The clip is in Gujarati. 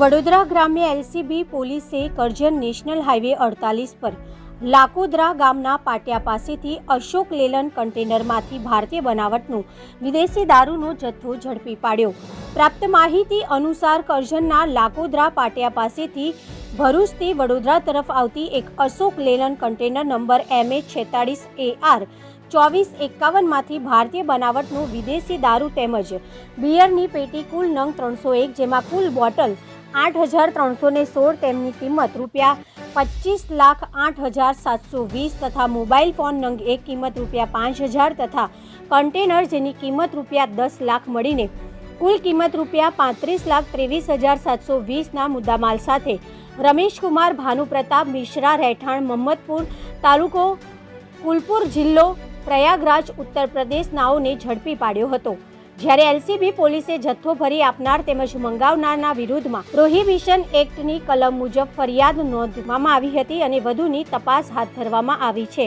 વડોદરા ગ્રામ્ય એલસીબી પોલીસે કરજણ નેશનલ હાઈવે અડતાલીસ પર લાકોદરા ગામના પાટિયા પાસેથી અશોક લેલન કન્ટેનરમાંથી ભારતીય બનાવટનું વિદેશી દારૂનો જથ્થો ઝડપી પાડ્યો. પ્રાપ્ત માહિતી અનુસાર કરજણના લાકોદરા પાટિયા પાસેથી ભરૂચથી વડોદરા તરફ આવતી એક Ashok Leyland container number M A છેતાળીસ A R ચોવીસ એકાવનમાંથી ભારતીય બનાવટનું વિદેશી દારૂ તેમજ બિયરની પેટી કુલ નંગ ત્રણસો એક જેમાં કુલ બોટલ આઠ હજાર ત્રણસો ને સોળ તેમની કિંમત રૂપિયા પચીસ લાખ આઠ હજાર સાતસો વીસ તથા મોબાઈલ ફોન નંગ એક કિંમત રૂપિયા પાંચ હજાર તથા કન્ટેનર જેની કિંમત રૂપિયા દસ લાખ મળીને કુલ કિંમત રૂપિયા પાંત્રીસ લાખ ત્રેવીસ હજાર સાતસો વીસના મુદ્દામાલ સાથે રમેશકુમાર ભાનુપ્રતાપ મિશ્રા રહેઠાણ મહમ્મદપુર તાલુકો કુલપુર જિલ્લો પ્રયાગરાજ ઉત્તર પ્રદેશ નાઓને ઝડપી પાડ્યો હતો. જ્યારે એલસીબી પોલીસે જથ્થો ભરી આપનાર તેમજ મંગાવનારના વિરુદ્ધમાં પ્રોહિબિશન એક્ટની કલમ મુજબ ફરિયાદ નોંધવામાં આવી હતી અને વધુની તપાસ હાથ ધરવામાં આવી છે.